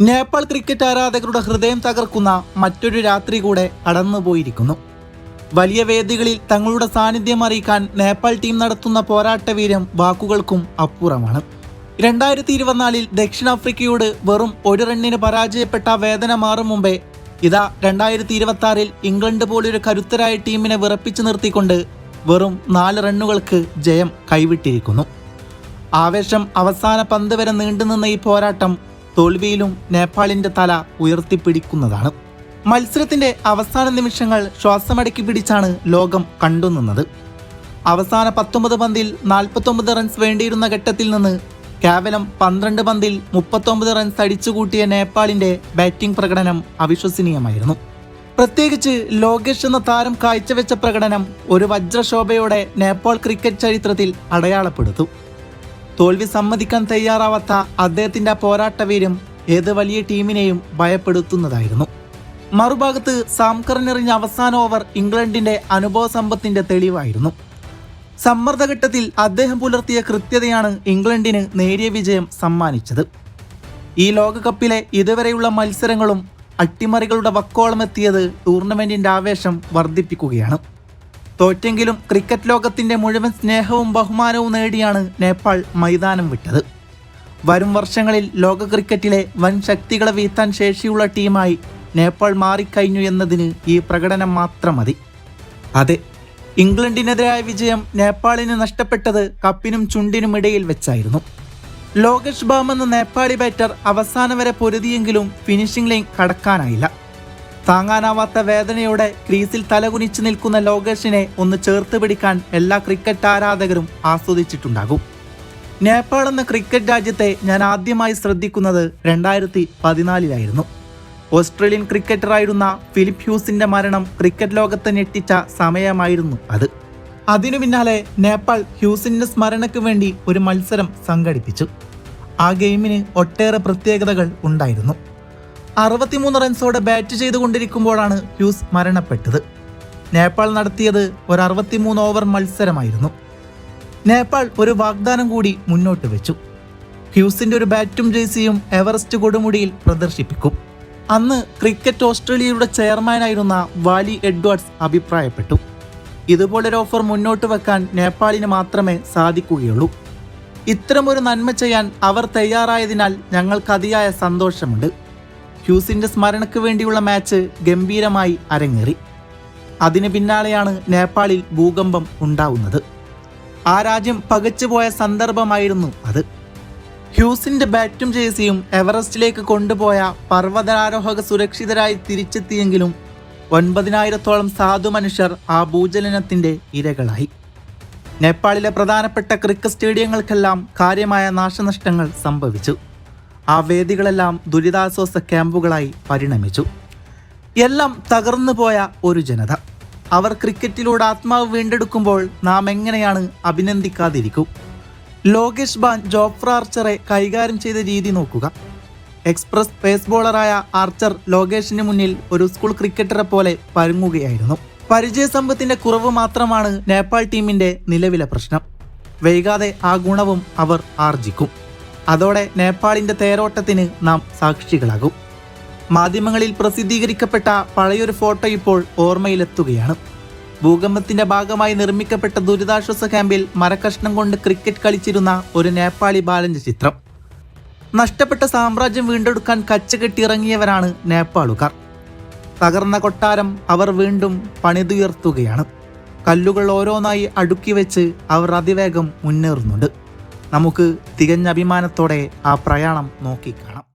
Nepal cricket ആരാധകരുടെ ഹൃദയം തകർക്കുന്ന മറ്റൊരു രാത്രി കൂടെ കടന്നുപോയിരിക്കുന്നു. വലിയ വേദികളിൽ തങ്ങളുടെ സാന്നിധ്യം അറിയിക്കാൻ നേപ്പാൾ ടീം നടത്തുന്ന പോരാട്ടവീര്യം വാക്കുകൾക്കും അപ്പുറമാണ്. രണ്ടായിരത്തി ഇരുപത്തിനാലിൽ ദക്ഷിണാഫ്രിക്കയോട് വെറും ഒരു റണ്ണിന് പരാജയപ്പെട്ട വേദന മാറും മുമ്പേ ഇതാ രണ്ടായിരത്തി ഇരുപത്തി ആറിൽ ഇംഗ്ലണ്ട് പോലൊരു കരുത്തരായ ടീമിനെ വിറപ്പിച്ചു നിർത്തിക്കൊണ്ട് വെറും നാല് റണ്ണുകൾക്ക് ജയം കൈവിട്ടിരിക്കുന്നു. ആവേശം അവസാന പന്ത് വരെ നീണ്ടുനിന്ന ഈ പോരാട്ടം തോൽവിയിലും നേപ്പാളിന്റെ തല ഉയർത്തിപ്പിടിക്കുന്നതാണ്. മത്സരത്തിന്റെ അവസാന നിമിഷങ്ങൾ ശ്വാസമടക്കി പിടിച്ചാണ് ലോകം കണ്ടുനിന്നത് അവസാന പത്തൊമ്പത് പന്തിൽ നാൽപ്പത്തൊമ്പത് റൺസ് വേണ്ടിയിരുന്ന ഘട്ടത്തിൽ നിന്ന് കേവലം പന്ത്രണ്ട് പന്തിൽ മുപ്പത്തൊമ്പത് റൺസ് അടിച്ചുകൂട്ടിയ നേപ്പാളിന്റെ ബാറ്റിംഗ് പ്രകടനം അവിശ്വസനീയമായിരുന്നു. പ്രത്യേകിച്ച് ലോകേഷ് എന്ന താരം കാഴ്ചവെച്ച പ്രകടനം ഒരു വജ്രശോഭയോടെ നേപ്പാൾ ക്രിക്കറ്റ് ചരിത്രത്തിൽ അടയാളപ്പെടുത്തു. തോൽവി സമ്മതിക്കാൻ തയ്യാറാവാത്ത അദ്ദേഹത്തിന്റെ ആ പോരാട്ടവീര്യം ഏത് വലിയ ടീമിനെയും ഭയപ്പെടുത്തുന്നതായിരുന്നു. മറുഭാഗത്ത് സാംകറിനെറിഞ്ഞ അവസാന ഓവർ ഇംഗ്ലണ്ടിന്റെ അനുഭവ സമ്പത്തിന്റെ തെളിവായിരുന്നു. സമ്മർദ്ദഘട്ടത്തിൽ അദ്ദേഹം പുലർത്തിയ കൃത്യതയാണ് ഇംഗ്ലണ്ടിന് നേരിയ വിജയം സമ്മാനിച്ചത്. ഈ ലോകകപ്പിലെ ഇതുവരെയുള്ള മത്സരങ്ങളും അട്ടിമറികളുടെ വക്കോളം എത്തിയത് ടൂർണമെന്റിന്റെ ആവേശം വർദ്ധിപ്പിക്കുകയാണ്. തോറ്റെങ്കിലും ക്രിക്കറ്റ് ലോകത്തിന്റെ മുഴുവൻ സ്നേഹവും ബഹുമാനവും നേടിയാണ് നേപ്പാൾ മൈതാനം വിട്ടത്. വരും വർഷങ്ങളിൽ ലോക ക്രിക്കറ്റിലെ വൻ ശക്തികളെ വീഴ്ത്താൻ ശേഷിയുള്ള ടീമായി നേപ്പാൾ മാറിക്കഴിഞ്ഞു എന്നതിന് ഈ പ്രകടനം മാത്രം മതി. അതെ ഇംഗ്ലണ്ടിനെതിരായ വിജയം നേപ്പാളിന് നഷ്ടപ്പെട്ടത് കപ്പിനും ചുണ്ടിനും ഇടയിൽ വെച്ചായിരുന്നു. ലോകേഷ് ബാം എന്ന നേപ്പാളി ബാറ്റർ അവസാനം വരെ പൊരുതിയെങ്കിലും ഫിനിഷിംഗ് ലൈൻ കടക്കാനായില്ല. താങ്ങാനാവാത്ത വേദനയോടെ ക്രീസിൽ തലകുനിച്ചു നിൽക്കുന്ന ലോകേഷിനെ ഒന്ന് ചേർത്ത് പിടിക്കാൻ എല്ലാ ക്രിക്കറ്റ് ആരാധകരും ആസ്വദിച്ചിട്ടുണ്ടാകും. നേപ്പാൾ എന്ന ക്രിക്കറ്റ് രാജ്യത്തെ ഞാൻ ആദ്യമായി ശ്രദ്ധിക്കുന്നത് രണ്ടായിരത്തി പതിനാലിലായിരുന്നു. ഓസ്ട്രേലിയൻ ക്രിക്കറ്ററായിരുന്ന ഫിലിപ്പ് ഹ്യൂസിന്റെ മരണം ക്രിക്കറ്റ് ലോകത്തെ ഞെട്ടിച്ച സമയമായിരുന്നു അത്. അതിനു പിന്നാലെ നേപ്പാൾ ഹ്യൂസിന്റെ സ്മരണയ്ക്ക് വേണ്ടി ഒരു മത്സരം സംഘടിപ്പിച്ചു. ആ ഗെയിമിന് ഒട്ടേറെ പ്രത്യേകതകൾ ഉണ്ടായിരുന്നു. അറുപത്തിമൂന്ന് റൺസോടെ ബാറ്റ് ചെയ്തുകൊണ്ടിരിക്കുമ്പോഴാണ് ഹ്യൂസ് മരണപ്പെട്ടത്. നേപ്പാൾ നടത്തിയത് ഒരു അറുപത്തിമൂന്ന് ഓവർ മത്സരമായിരുന്നു. നേപ്പാൾ ഒരു വാഗ്ദാനം കൂടി മുന്നോട്ട് വെച്ചു. ഹ്യൂസിന്റെ ഒരു ബാറ്റും ജേഴ്സിയും എവറസ്റ്റ് കൊടുമുടിയിൽ പ്രദർശിപ്പിക്കും. അന്ന് ക്രിക്കറ്റ് ഓസ്ട്രേലിയയുടെ ചെയർമാനായിരുന്ന വാലി എഡ്വേർഡ്സ് അഭിപ്രായപ്പെട്ടു. ഇതുപോലൊരു ഓഫർ മുന്നോട്ട് വെക്കാൻ നേപ്പാളിന് മാത്രമേ സാധിക്കുകയുള്ളൂ. ഇത്തരമൊരു നന്മ ചെയ്യാൻ അവർ തയ്യാറായതിനാൽ ഞങ്ങൾക്ക് അതിയായ സന്തോഷമുണ്ട്. ഹ്യൂസിന്റെ സ്മരണയ്ക്ക് വേണ്ടിയുള്ള മാച്ച് ഗംഭീരമായി അരങ്ങേറി. അതിന് പിന്നാലെയാണ് നേപ്പാളിൽ ഭൂകമ്പം ഉണ്ടാവുന്നത്. ആ രാജ്യം പകച്ചുപോയ സന്ദർഭമായിരുന്നു അത്. ഹ്യൂസിന്റെ ബാറ്റും ജേഴ്സിയും എവറസ്റ്റിലേക്ക് കൊണ്ടുപോയ പർവതാരോഹക സുരക്ഷിതരായി തിരിച്ചെത്തിയെങ്കിലും ഒൻപതിനായിരത്തോളം സാധു മനുഷ്യർ ആ ഭൂചലനത്തിന്റെ ഇരകളായി. നേപ്പാളിലെ പ്രധാനപ്പെട്ട ക്രിക്കറ്റ് സ്റ്റേഡിയങ്ങൾക്കെല്ലാം കാര്യമായ നാശനഷ്ടങ്ങൾ സംഭവിച്ചു. ആ വേദികളെല്ലാം ദുരിതാശ്വാസ ക്യാമ്പുകളായി പരിണമിച്ചു. എല്ലാം തകർന്നു പോയ ഒരു ജനത. അവർ ക്രിക്കറ്റിലൂടെ ആത്മാവ് വീണ്ടെടുക്കുമ്പോൾ നാം എങ്ങനെയാണ് അഭിനന്ദിക്കാതിരിക്കും? ലോകേഷ് ബാൻ ജോഫ്ര ആർച്ചറെ കൈകാര്യം ചെയ്ത രീതി നോക്കുക. എക്സ്പ്രസ് പേസ് ബോളറായ ആർച്ചർ ലോകേഷിന് മുന്നിൽ ഒരു സ്കൂൾ ക്രിക്കറ്ററെ പോലെ പരുങ്ങുകയായിരുന്നു. പരിചയസമ്പത്തിന്റെ കുറവ് മാത്രമാണ് നേപ്പാൾ ടീമിന്റെ നിലവിലെ പ്രശ്നം. വൈകാതെ ആ ഗുണവും അവർ ആർജിക്കും. അതോടെ നേപ്പാളിന്റെ തേരോട്ടത്തിന് നാം സാക്ഷികളാകും. മാധ്യമങ്ങളിൽ പ്രസിദ്ധീകരിക്കപ്പെട്ട പഴയൊരു ഫോട്ടോ ഇപ്പോൾ ഓർമ്മയിലെത്തുകയാണ്. ഭൂകമ്പത്തിന്റെ ഭാഗമായി നിർമ്മിക്കപ്പെട്ട ദുരിതാശ്വാസ ക്യാമ്പിൽ മരക്കഷ്ണം കൊണ്ട് ക്രിക്കറ്റ് കളിച്ചിരുന്ന ഒരു നേപ്പാളി ബാലന്റെ ചിത്രം. നഷ്ടപ്പെട്ട സാമ്രാജ്യം വീണ്ടെടുക്കാൻ കച്ചകെട്ടിറങ്ങിയവരാണ് നേപ്പാളുകാർ. തകർന്ന കൊട്ടാരം അവർ വീണ്ടും പണിതുയർത്തുകയാണ്. കല്ലുകൾ ഓരോന്നായി അടുക്കി വെച്ച് അവർ അതിവേഗം മുന്നേറുന്നുണ്ട്. നമുക്ക് തികഞ്ഞ അഭിമാനത്തോടെ ആ പ്രയാണം നോക്കിക്കാണാം